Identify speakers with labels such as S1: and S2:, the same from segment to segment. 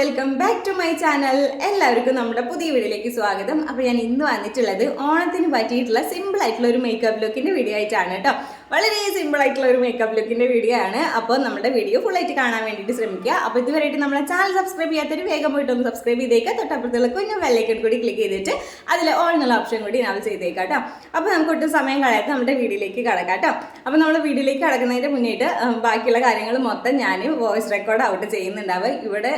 S1: Welcome back to my channel. എല്ലാവർക്കും നമ്മുടെ പുതിയ വീഡിയോയിലേക്ക് സ്വാഗതം. അപ്പോൾ ഞാൻ ഇന്ന് വന്നിട്ടുള്ളത് ഓണത്തിന് പറ്റിയിട്ടുള്ള സിമ്പിൾ ആയിട്ടുള്ള ഒരു മേക്കപ്പ് ലുക്കിന്റെ വീഡിയോ ആയിട്ടാണ് കേട്ടോ. വളരെ സിമ്പിൾ ആയിട്ടുള്ള ഒരു മേക്കപ്പ് ലുക്കിന്റെ വീഡിയോ ആണ്. അപ്പോൾ നമ്മുടെ വീഡിയോ ഫുൾ ആയിട്ട് കാണാൻ വേണ്ടിയിട്ട് ശ്രമിക്കുക. അപ്പോൾ ഇതുവരെയായിട്ട് നമ്മുടെ ചാനൽ സബ്സ്ക്രൈബ് ചെയ്യാത്തൊരു വേഗം പോയിട്ട് ഒന്ന് സബ്സ്ക്രൈബ് ചെയ്തേക്കുക തൊട്ടപ്പുറത്തുള്ള കുഞ്ഞു വെള്ളൈക്കൺ കൂടി ക്ലിക്ക് ചെയ്തിട്ട് അതിൽ ഓൺ എന്നുള്ള ഓപ്ഷൻ കൂടി ഞാൻ ചെയ്തേക്കാം കേട്ടോ. അപ്പോൾ നമുക്ക് ഒട്ടും സമയം കളയാത്ത നമ്മുടെ വീഡിയോയിലേക്ക് കടക്കാം കേട്ടോ. അപ്പോൾ നമ്മൾ വീഡിയോയിലേക്ക് കടക്കുന്നതിന് മുന്നേട്ട് ബാക്കിയുള്ള കാര്യങ്ങൾ മൊത്തം ഞാൻ വോയിസ് റെക്കോർഡ് ഔട്ട് ചെയ്യുന്നുണ്ടാവും ഇവിടെ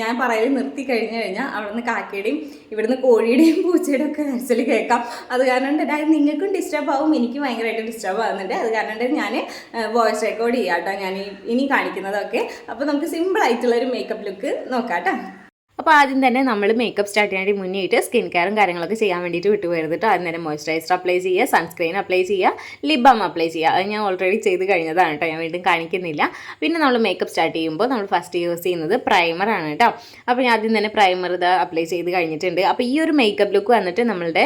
S1: ഞാൻ പറയൽ നിർത്തി കഴിഞ്ഞു കഴിഞ്ഞാൽ അവിടുന്ന് കാക്കയുടെയും ഇവിടുന്ന് കോഴിയുടെയും പൂച്ചയുടെയും ഒക്കെ കേൾക്കാം. അത് കാരണം നിങ്ങൾക്കും ഡിസ്റ്റർബ് ആവും. എനിക്കും ഭയങ്കരമായിട്ട് ഡിസ്റ്റർബ് ആവുന്നുണ്ട്. അത് കാരണം ഞാൻ വോയിസ് റെക്കോർഡ് ചെയ്യാം കേട്ടോ ഞാൻ ഇനി കാണിക്കുന്നതൊക്കെ. അപ്പോൾ നമുക്ക് സിമ്പിൾ ആയിട്ടുള്ള ഒരു മേക്കപ്പ് ലുക്ക് നോക്കാം കേട്ടോ അപ്പോൾ ആദ്യം തന്നെ നമ്മൾ മേക്കപ്പ് സ്റ്റാർട്ട് ചെയ്യാൻ മുന്നേറ്റ് സ്കിൻ കെയറും കാര്യങ്ങളൊക്കെ ചെയ്യാൻ വേണ്ടിയിട്ട് വിട്ടുപോയത് കേട്ടോ ആദ്യം തന്നെ മോയ്സ്ചറൈസർ അപ്ലൈ ചെയ്യുക സൺസ്ക്രീൻ അപ്ലൈ ചെയ്യുക ലിപ് ബാം അപ്ലൈ ചെയ്യുക. അത് ഞാൻ ഓൾറെഡി ചെയ്ത് കഴിഞ്ഞതാണ് കേട്ടോ ഞാൻ വീണ്ടും കാണിക്കുന്നില്ല. പിന്നെ നമ്മൾ മേക്കപ്പ് സ്റ്റാർട്ട് ചെയ്യുമ്പോൾ നമ്മൾ ഫസ്റ്റ് യൂസ് ചെയ്യുന്നത് പ്രൈമറാണ് കേട്ടോ അപ്പോൾ ഞാൻ ആദ്യം തന്നെ പ്രൈമർ ഇത് അപ്ലൈ ചെയ്ത് കഴിഞ്ഞിട്ടുണ്ട്. അപ്പോൾ ഈ ഒരു മേക്കപ്പ് ലുക്ക് വന്നിട്ട് നമ്മളുടെ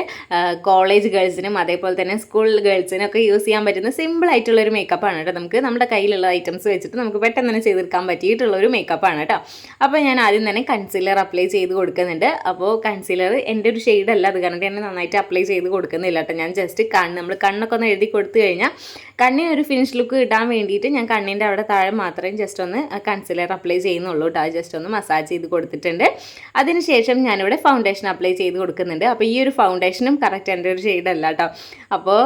S1: കോളേജ് ഗേൾസിനും അതേപോലെ തന്നെ സ്കൂൾ ഗേൾസിനും ഒക്കെ യൂസ് ചെയ്യാൻ പറ്റുന്ന സിമ്പിൾ ആയിട്ടുള്ള ഒരു മേക്കപ്പാണ് കേട്ടോ നമുക്ക് നമ്മുടെ കയ്യിലുള്ള ഐറ്റംസ് വെച്ചിട്ട് നമുക്ക് പെട്ടെന്ന് തന്നെ ചെയ്തെടുക്കാൻ പറ്റിയിട്ടുള്ള ഒരു മേക്കപ്പാണ് കേട്ടോ അപ്പോൾ ഞാൻ ആദ്യം തന്നെ കൺസീലർ ചെയ്ത് കൊടുക്കുന്നുണ്ട്. അപ്പോൾ കൺസീലർ എന്റെ ഒരു ഷെയ്ഡ് അല്ല. അത് കാരണം തന്നെ നന്നായിട്ട് അപ്ലൈ ചെയ്ത് കൊടുക്കുന്നില്ല കേട്ടോ ഞാൻ ജസ്റ്റ് കണ്ണ് നമ്മൾ കണ്ണൊക്കെ ഒന്ന് എഴുതി കൊടുത്തു കഴിഞ്ഞാൽ കണ്ണിന് ഒരു ഫിനിഷ് ലുക്ക് കിട്ടാൻ വേണ്ടിയിട്ട് ഞാൻ കണ്ണിന്റെ അവിടെ താഴെ മാത്രമേ ജസ്റ്റ് ഒന്ന് കൺസീലർ അപ്ലൈ ചെയ്യുന്നുള്ളൂ കേട്ടോ ജസ്റ്റ് ഒന്ന് മസാജ് ചെയ്ത് കൊടുത്തിട്ടുണ്ട്. അതിനുശേഷം ഞാനിവിടെ ഫൗണ്ടേഷൻ അപ്ലൈ ചെയ്ത് കൊടുക്കുന്നുണ്ട്. അപ്പോൾ ഈ ഒരു ഫൗണ്ടേഷനും കറക്റ്റ് എന്റെ ഒരു അല്ല കേട്ടോ അപ്പോൾ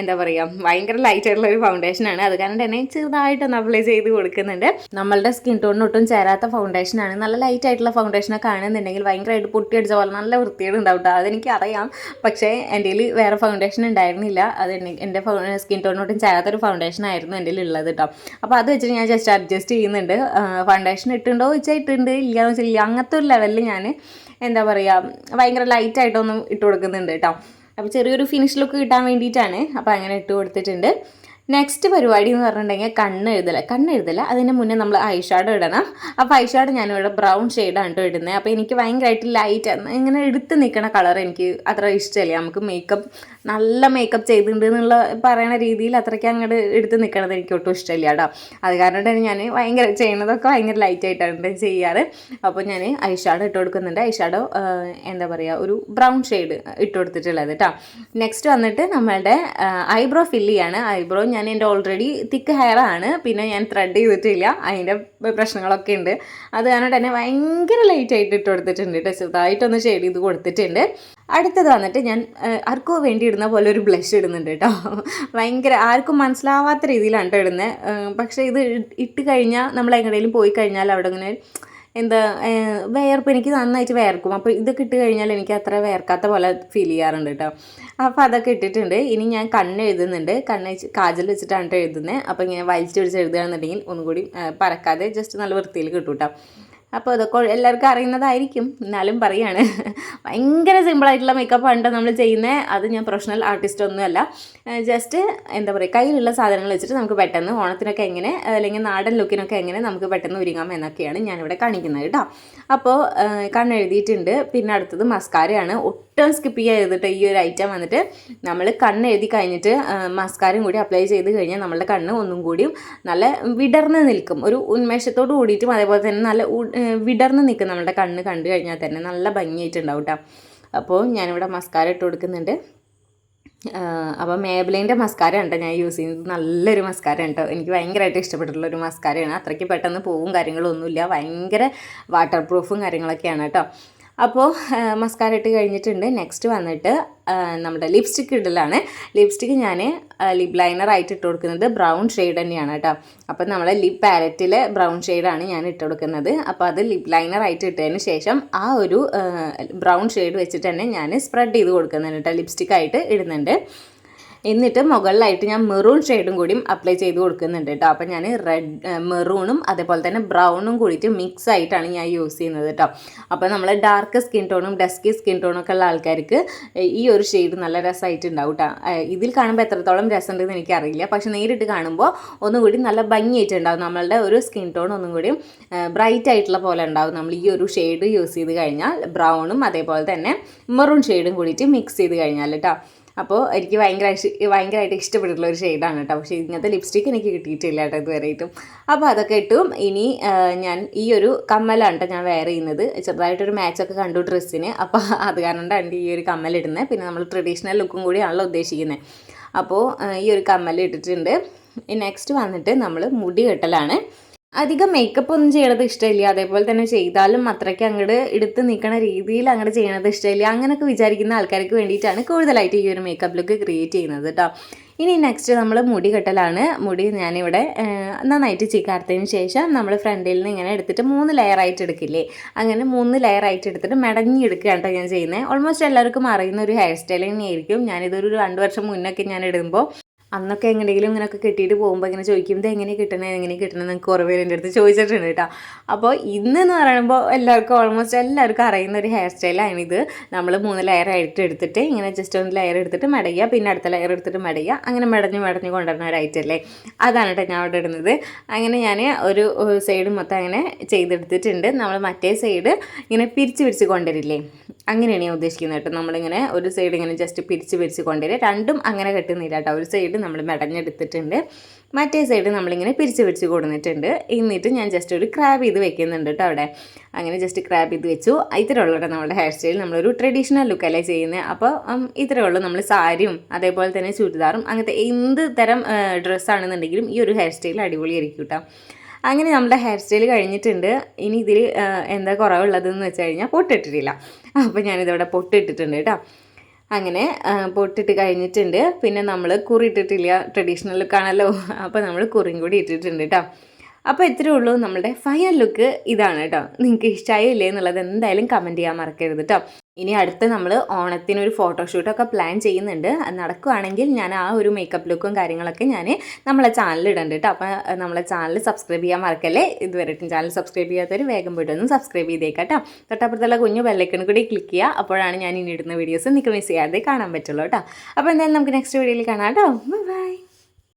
S1: എന്താ പറയുക ഭയങ്കര ലൈറ്റായിട്ടുള്ള ഒരു ഫൗണ്ടേഷനാണ് അത് കാരണം തന്നെ ചെറുതായിട്ടൊന്ന് അപ്ലൈ ചെയ്ത് കൊടുക്കുന്നുണ്ട്. നമ്മളുടെ സ്കിൻ ടോണിനൊട്ടും ചേരാത്ത ഫൗണ്ടേഷനാണ് നല്ല ലൈറ്റ് ആയിട്ടുള്ള ഫൗണ്ടേഷനൊക്കെ ആണെന്നുണ്ടെങ്കിൽ ഭയങ്കരമായിട്ട് പൊട്ടിയടിച്ച പോലെ നല്ല വൃത്തിയുടെ ഉണ്ടാവും കേട്ടോ അതെനിക്ക് അറിയാം പക്ഷേ എന്റെ വേറെ ഫൗണ്ടേഷൻ ഉണ്ടായിരുന്നില്ല. അത് എന്റെ സ്കിൻ ടോണിനോട്ടും ചേരാത്തൊരു ഫൗണ്ടേഷൻ ആയിരുന്നു എന്റെ ഉള്ളത് കേട്ടോ അപ്പോൾ അത് വെച്ചിട്ട് ഞാൻ ജസ്റ്റ് അഡ്ജസ്റ്റ് ചെയ്യുന്നുണ്ട്. ഫൗണ്ടേഷൻ ഇട്ടുണ്ടോ ചോദിച്ചാൽ ഇട്ടുണ്ട് എന്ന് വെച്ചാൽ ഇല്ല. അങ്ങനത്തെ ഒരു ലെവലിൽ ഞാൻ എന്താ പറയുക ഭയങ്കര ലൈറ്റായിട്ടൊന്നും ഇട്ട് കൊടുക്കുന്നുണ്ട് കേട്ടോ അപ്പോൾ ചെറിയൊരു ഫിനിഷ് ലുക്ക് കിട്ടാൻ വേണ്ടിയിട്ടാണ് അപ്പോൾ അങ്ങനെ ഇട്ട് കൊടുത്തിട്ടുണ്ട്. നെക്സ്റ്റ് പരിപാടി എന്ന് പറഞ്ഞിട്ടുണ്ടെങ്കിൽ കണ്ണ് എഴുതല. കണ്ണ് എഴുതല അതിന് മുന്നേ നമ്മൾ ഐഷാഡോ ഇടണം. അപ്പോൾ ഐഷാഡോ ഞാനിവിടെ ബ്രൗൺ ഷെയ്ഡാണ് കേട്ടോ ഇടുന്നത് അപ്പോൾ എനിക്ക് ഭയങ്കരമായിട്ട് ലൈറ്റ് ഇങ്ങനെ എടുത്ത് നിൽക്കുന്ന കളർ എനിക്ക് അത്ര ഇഷ്ടമല്ല നമുക്ക് മേക്കപ്പ് നല്ല മേക്കപ്പ് ചെയ്തിട്ടുണ്ട് എന്നുള്ള പറയുന്ന രീതിയിൽ അത്രയ്ക്ക് അങ്ങോട്ട് എടുത്ത് നിൽക്കണത് എനിക്ക് ഒട്ടും ഇഷ്ടമില്ല കേട്ടോ. അത് കാരണം തന്നെ ഞാൻ ഭയങ്കര ചെയ്യണതൊക്കെ ഭയങ്കര ലൈറ്റ് ആയിട്ടാണ് ചെയ്യാറ്. അപ്പോൾ ഞാൻ ഐഷാഡോ ഇട്ട് കൊടുക്കുന്നുണ്ട്. ഐഷാഡോ എന്താ പറയുക ഒരു ബ്രൗൺ ഷെയ്ഡ് ഇട്ട് കൊടുത്തിട്ടുള്ളത് കേട്ടോ നെക്സ്റ്റ് വന്നിട്ട് നമ്മളുടെ ഐബ്രോ ഫില്ല് ചെയ്യാണ്. ഐബ്രോ ഞാൻ എന്റെ ഓൾറെഡി തിക്ക് ഹെയർ ആണ്. പിന്നെ ഞാൻ ത്രെഡ് ചെയ്തിട്ടില്ല. അതിന്റെ പ്രശ്നങ്ങളൊക്കെ ഉണ്ട്. അത് കാരണം തന്നെ ഭയങ്കര ലൈറ്റ് ആയിട്ട് ഇട്ട് കൊടുത്തിട്ടുണ്ട് കേട്ടോ ചെറുതായിട്ടൊന്ന് ഷെയ്ഡ് ചെയ്ത് കൊടുത്തിട്ടുണ്ട്. അടുത്തത് വന്നിട്ട് ഞാൻ ആർക്കോ വേണ്ടി ഇടുന്ന പോലെ ഒരു ബ്ലഷ് ഇടുന്നുണ്ട് കേട്ടോ. ഭയങ്കര ആർക്കും മനസ്സിലാവാത്ത രീതിയിലാണ് കേട്ടോ ഇടുന്നത് പക്ഷേ ഇത് ഇട്ട് കഴിഞ്ഞാൽ നമ്മൾ എങ്ങനെയും പോയി കഴിഞ്ഞാൽ അവിടെ ഇങ്ങനെ എന്താ വേർപ്പ് എനിക്ക് നന്നായിട്ട് വേർക്കും അപ്പോൾ ഇതൊക്കെ ഇട്ട് കഴിഞ്ഞാൽ എനിക്ക് അത്ര വേർക്കാത്ത പോലെ ഫീൽ ചെയ്യാറുണ്ട് കേട്ടോ അപ്പോൾ അതൊക്കെ ഇട്ടിട്ടുണ്ട്. ഇനി ഞാൻ കണ്ണ് എഴുതുന്നുണ്ട്. കണ്ണ് കാജൽ വെച്ചിട്ടാണ് കേട്ടോ എഴുതുന്നത് അപ്പോൾ ഇങ്ങനെ വലിച്ചു പിടിച്ച് എഴുതുകയാണെന്നുണ്ടെങ്കിൽ ഒന്നുകൂടി പറക്കാതെ ജസ്റ്റ് നല്ല വൃത്തിയിൽ കിട്ടും കേട്ടോ അപ്പോൾ ഇതൊക്കെ എല്ലാവർക്കും അറിയുന്നതായിരിക്കും. എന്നാലും പറയാണ്. ഭയങ്കര സിമ്പിളായിട്ടുള്ള മേക്കപ്പ് ആണ് നമ്മൾ ചെയ്യുന്നത് അത് ഞാൻ പ്രൊഫഷണൽ ആർട്ടിസ്റ്റ് ഒന്നുമല്ല. ജസ്റ്റ് എന്താ പറയുക കയ്യിലുള്ള സാധനങ്ങൾ വെച്ചിട്ട് നമുക്ക് പെട്ടെന്ന് ഓണത്തിനൊക്കെ എങ്ങനെ അല്ലെങ്കിൽ നാടൻ ലുക്കിനൊക്കെ എങ്ങനെ നമുക്ക് പെട്ടെന്ന് ഒരുങ്ങാം എന്നൊക്കെയാണ് ഞാനിവിടെ കാണിക്കുന്നത് കേട്ടോ അപ്പോൾ കണ്ണെഴുതിയിട്ടുണ്ട് പിന്നെ അടുത്തത് മസ്കാരയാണ് ഒട്ടും സ്കിപ്പ് ചെയ്തിട്ട് ഈ ഒരു ഐറ്റം വന്നിട്ട് നമ്മൾ കണ്ണ് എഴുതി കഴിഞ്ഞിട്ട് മസ്കാരം കൂടി അപ്ലൈ ചെയ്ത് കഴിഞ്ഞാൽ നമ്മളുടെ കണ്ണ് ഒന്നും കൂടിയും നല്ല വിടർന്ന് നിൽക്കും. ഒരു ഉന്മേഷത്തോട് കൂടിയിട്ടും അതേപോലെ തന്നെ നല്ല വിടർന്ന് നിൽക്കും. നമ്മളുടെ കണ്ണ് കണ്ടു കഴിഞ്ഞാൽ തന്നെ നല്ല ഭംഗിയായിട്ടുണ്ടാവും കേട്ടോ അപ്പോൾ ഞാനിവിടെ മസ്കാര ഇട്ട് കൊടുക്കുന്നുണ്ട്. അപ്പോൾ മേബിലിന്റെ മസ്കാര ഉണ്ടോ ഞാൻ യൂസ് ചെയ്യുന്നത്. നല്ലൊരു മസ്കാര ഉണ്ടോ എനിക്ക് ഭയങ്കരമായിട്ട് ഇഷ്ടപ്പെട്ടിട്ടുള്ള ഒരു മസ്കാരയാണ് അത്രയ്ക്ക് പെട്ടെന്ന് പോവും കാര്യങ്ങളൊന്നുമില്ല. ഭയങ്കര വാട്ടർ പ്രൂഫും കാര്യങ്ങളൊക്കെയാണ് കേട്ടോ അപ്പോൾ മസ്കാര ഇട്ട് കഴിഞ്ഞിട്ടുണ്ട്. നെക്സ്റ്റ് വന്നിട്ട് നമ്മുടെ ലിപ്സ്റ്റിക്ക് ഇടലാണ്. ലിപ്സ്റ്റിക്ക് ഞാൻ ലിപ് ലൈനർ ആയിട്ട് ഇട്ട് കൊടുക്കുന്നത് ബ്രൗൺ ഷെയ്ഡ് തന്നെയാണ് കേട്ടോ. അപ്പോൾ നമ്മളെ ലിപ് പാലറ്റിലെ ബ്രൗൺ ഷെയ്ഡാണ് ഞാൻ ഇട്ട് കൊടുക്കുന്നത്. അപ്പോൾ അത് ലിപ് ലൈനർ ആയിട്ട് ഇട്ടതിന് ശേഷം ആ ഒരു ബ്രൗൺ ഷെയ്ഡ് വെച്ചിട്ട് തന്നെ ഞാൻ സ്പ്രെഡ് ചെയ്ത് കൊടുക്കുന്നുണ്ട് കേട്ടോ. ലിപ്സ്റ്റിക്കായിട്ട് ഇടുന്നുണ്ട്. എന്നിട്ട് മുകളിലായിട്ട് ഞാൻ മെറൂൺ ഷെയ്ഡും കൂടിയും അപ്ലൈ ചെയ്ത് കൊടുക്കുന്നുണ്ട് കേട്ടോ അപ്പോൾ ഞാൻ റെഡ് മെറൂണും അതേപോലെ തന്നെ ബ്രൗണും കൂടിയിട്ട് മിക്സ് ആയിട്ടാണ് ഞാൻ യൂസ് ചെയ്യുന്നത് കേട്ടോ അപ്പോൾ നമ്മൾ ഡാർക്ക് സ്കിൻ ടോണും ഡസ്കി സ്കിൻ ടോണും ഒക്കെ ഉള്ള ആൾക്കാർക്ക് ഈ ഒരു ഷെയ്ഡ് നല്ല രസമായിട്ട് ഉണ്ടാവും കേട്ടോ ഇതിൽ കാണുമ്പോൾ എത്രത്തോളം രസമുണ്ടെന്ന് എനിക്കറിയില്ല. പക്ഷെ നേരിട്ട് കാണുമ്പോൾ ഒന്നും കൂടി നല്ല ഭംഗിയായിട്ടുണ്ടാവും. നമ്മളുടെ ഒരു സ്കിൻ ടോൺ ഒന്നും കൂടി ബ്രൈറ്റ് ആയിട്ടുള്ള പോലെ ഉണ്ടാവും. നമ്മൾ ഈ ഒരു ഷെയ്ഡ് യൂസ് ചെയ്ത് കഴിഞ്ഞാൽ ബ്രൗണും അതേപോലെ തന്നെ മെറൂൺ ഷെയ്ഡും കൂടിയിട്ട് മിക്സ് ചെയ്ത് കഴിഞ്ഞാൽ കേട്ടോ അപ്പോൾ എനിക്ക് ഭയങ്കര ഭയങ്കരമായിട്ട് ഇഷ്ടപ്പെട്ടിട്ടുള്ള ഒരു ഷെയ്ഡാണ് കേട്ടോ പക്ഷേ ഇങ്ങനത്തെ ലിപ്സ്റ്റിക് എനിക്ക് കിട്ടിയിട്ടില്ല കേട്ടോ ഇതുവരെയായിട്ടും. അപ്പോൾ അതൊക്കെ ഇട്ടും. ഇനി ഞാൻ ഈ ഒരു കമ്മലാണ് കേട്ടോ ഞാൻ വെയർ ചെയ്യുന്നത്. ചെറുതായിട്ടൊരു മാച്ചൊക്കെ കണ്ടു ഡ്രസ്സിന് അപ്പോൾ അത് കാരണം ഈ ഒരു കമ്മൽ ഇടുന്നത്. പിന്നെ നമ്മൾ ട്രഡീഷണൽ ലുക്കും കൂടിയാണല്ലോ ഉദ്ദേശിക്കുന്നത് അപ്പോൾ ഈ ഒരു കമ്മൽ ഇട്ടിട്ടുണ്ട്. നെക്സ്റ്റ് വന്നിട്ട് നമ്മൾ മുടി കെട്ടലാണ്. അധികം മേക്കപ്പ് ഒന്നും ചെയ്യണത് ഇഷ്ടമില്ല. അതേപോലെ തന്നെ ചെയ്താലും അത്രയ്ക്ക് അങ്ങോട്ട് എടുത്ത് നിൽക്കണ രീതിയിൽ അങ്ങോട്ട് ചെയ്യണത് ഇഷ്ടമില്ല. അങ്ങനെയൊക്കെ വിചാരിക്കുന്ന ആൾക്കാർക്ക് വേണ്ടിയിട്ടാണ് കൂടുതലായിട്ട് ഈ ഒരു മേക്കപ്പ് ലുക്ക് ക്രിയേറ്റ് ചെയ്യുന്നത് കേട്ടോ ഇനി നെക്സ്റ്റ് നമ്മൾ മുടി കെട്ടലാണ്. മുടി ഞാനിവിടെ നന്നായിട്ട് ചീക്കാർത്തതിന് ശേഷം നമ്മൾ ഫ്രണ്ടിൽ നിന്ന് ഇങ്ങനെ എടുത്തിട്ട് മൂന്ന് ലെയർ ആയിട്ട് എടുക്കില്ലേ? അങ്ങനെ മൂന്ന് ലെയർ ആയിട്ട് എടുത്തിട്ട് മടങ്ങി എടുക്കുകയാണ് കേട്ടോ ഞാൻ ചെയ്യുന്നത്. ഓൾമോസ്റ്റ് എല്ലാവർക്കും അറിയുന്ന ഒരു ഹെയർ സ്റ്റൈൽ തന്നെയായിരിക്കും. ഞാനിതൊരു രണ്ട് വർഷം മുന്നൊക്കെ ഞാൻ ഇടുമ്പോൾ അന്നൊക്കെ എങ്ങനെയെങ്കിലും ഇങ്ങനെയൊക്കെ കിട്ടിയിട്ട് പോകുമ്പോൾ ഇങ്ങനെ ചോദിക്കും ഇത് എങ്ങനെ കിട്ടണേ? എങ്ങനെ കിട്ടണേ? നിങ്ങൾക്ക് കുറേ പേര് എന്റെ അടുത്ത് ചോദിച്ചിട്ടുണ്ട് കേട്ടോ. അപ്പോൾ ഇന്നെന്ന് പറയുമ്പോൾ എല്ലാവർക്കും ഓൾമോസ്റ്റ് എല്ലാവർക്കും അറിയുന്ന ഒരു ഹെയർ സ്റ്റൈലാണ് ഇത്. നമ്മൾ മൂന്ന് ലെയർ ആയിട്ട് എടുത്തിട്ട് ഇങ്ങനെ ജസ്റ്റ് ഒന്ന് ലെയർ എടുത്തിട്ട് മടയുക പിന്നെ അടുത്ത ലെയർ എടുത്തിട്ട് മടയുക അങ്ങനെ മടഞ്ഞ് മടഞ്ഞ് കൊണ്ടുവരുന്ന അല്ലേ? അതാണ് കേട്ടോ ഞാൻ അവിടെ ഇടുന്നത്. അങ്ങനെ ഞാൻ ഒരു സൈഡ് മൊത്തം അങ്ങനെ ചെയ്തെടുത്തിട്ടുണ്ട്. നമ്മൾ മറ്റേ സൈഡ് ഇങ്ങനെ പിരിച്ച് പിരിച്ച് കൊണ്ടുവരില്ലേ? അങ്ങനെയാണ് ഞാൻ ഉദ്ദേശിക്കുന്നത് കേട്ടോ. നമ്മളിങ്ങനെ ഒരു സൈഡ് ഇങ്ങനെ ജസ്റ്റ് പിരിച്ച് പിരിച്ച് കൊണ്ടുവരിക. രണ്ടും അങ്ങനെ കെട്ടുന്നില്ല കേട്ടോ. ഒരു സൈഡ് നമ്മൾ മെടഞ്ഞെടുത്തിട്ടുണ്ട്. മറ്റേ സൈഡ് നമ്മളിങ്ങനെ പിരിച്ചു പിരിച്ച് കൊടുത്തിട്ടുണ്ട് എന്നിട്ട് ഞാൻ ജസ്റ്റ് ഒരു ക്രാബ് ചെയ്ത് വെക്കുന്നുണ്ട് കേട്ടോ അവിടെ. അങ്ങനെ ജസ്റ്റ് ക്രാബ് ചെയ്ത് വെച്ചു. ഇത്രയുള്ള നമ്മുടെ ഹെയർ സ്റ്റൈൽ നമ്മളൊരു ട്രഡീഷണൽ ലുക്കല്ലേ ചെയ്യുന്നത് അപ്പോൾ ഉം, ഇത്രയേ ഉള്ളൂ നമ്മൾ സാരിയും അതേപോലെ തന്നെ ചുരിദാറും അങ്ങനത്തെ എന്ത് തരം ഡ്രസ്സാണെന്നുണ്ടെങ്കിലും ഈ ഒരു ഹെയർ സ്റ്റൈൽ അടിപൊളിയായിരിക്കും കേട്ടോ അങ്ങനെ നമ്മുടെ ഹെയർ സ്റ്റൈൽ കഴിഞ്ഞിട്ടുണ്ട്. ഇനി ഇതിൽ എന്താ കുറവുള്ളതെന്ന് വെച്ച് കഴിഞ്ഞാൽ പൊട്ടിട്ടിട്ടില്ല. അപ്പോൾ ഞാനിതവിടെ പൊട്ടിട്ടിട്ടുണ്ട് കേട്ടോ അങ്ങനെ പൊട്ടിട്ട് കഴിഞ്ഞിട്ടുണ്ട്. പിന്നെ നമ്മൾ കുറി ഇട്ടിട്ടില്ല. ട്രഡീഷണൽ ലുക്കാണല്ലോ അപ്പോൾ നമ്മൾ കുറിയും കൂടി ഇട്ടിട്ടുണ്ട് കേട്ടോ അപ്പോൾ ഇത്രയേ ഉള്ളൂ നമ്മുടെ ഫൈനൽ ലുക്ക് ഇതാണ് കേട്ടോ. നിങ്ങൾക്ക് ഇഷ്ടമായോ ഇല്ലേ എന്നുള്ളത് എന്തായാലും കമന്റ് ചെയ്യാൻ മറക്കരുത് കേട്ടോ ഇനി അടുത്ത് നമ്മൾ ഓണത്തിന് ഒരു ഫോട്ടോഷൂട്ടൊക്കെ പ്ലാൻ ചെയ്യുന്നുണ്ട്. അത് നടക്കുകയാണെങ്കിൽ ഞാൻ ആ ഒരു മേക്കപ്പ് ലുക്കും കാര്യങ്ങളൊക്കെ ഞാൻ നമ്മളെ ചാനലിൽ ഇടുന്നുണ്ട് കേട്ടോ അപ്പോൾ നമ്മളെ ചാനൽ സബ്സ്ക്രൈബ് ചെയ്യാൻ മറക്കല്ലേ? ഇതുവരെയായിട്ടും ചാനൽ സബ്സ്ക്രൈബ് ചെയ്യാത്തവർ വേഗം പോയിട്ടൊന്ന് സബ്സ്ക്രൈബ് ചെയ്തേക്കാം കേട്ടോ തൊട്ടപ്പുറത്തുള്ള കുഞ്ഞു ബെല്ലൈക്കൺ കൂടി ക്ലിക്ക് ചെയ്യുക അപ്പോഴാണ് ഞാൻ ഇനി ഇടുന്ന വീഡിയോസ് നിങ്ങൾക്ക് മിസ് ചെയ്യാതെ കാണാൻ പറ്റുള്ളൂ കേട്ടോ അപ്പോൾ എന്തായാലും നമുക്ക് നെക്സ്റ്റ് വീഡിയോയിൽ കാണാം കേട്ടോ ബൈ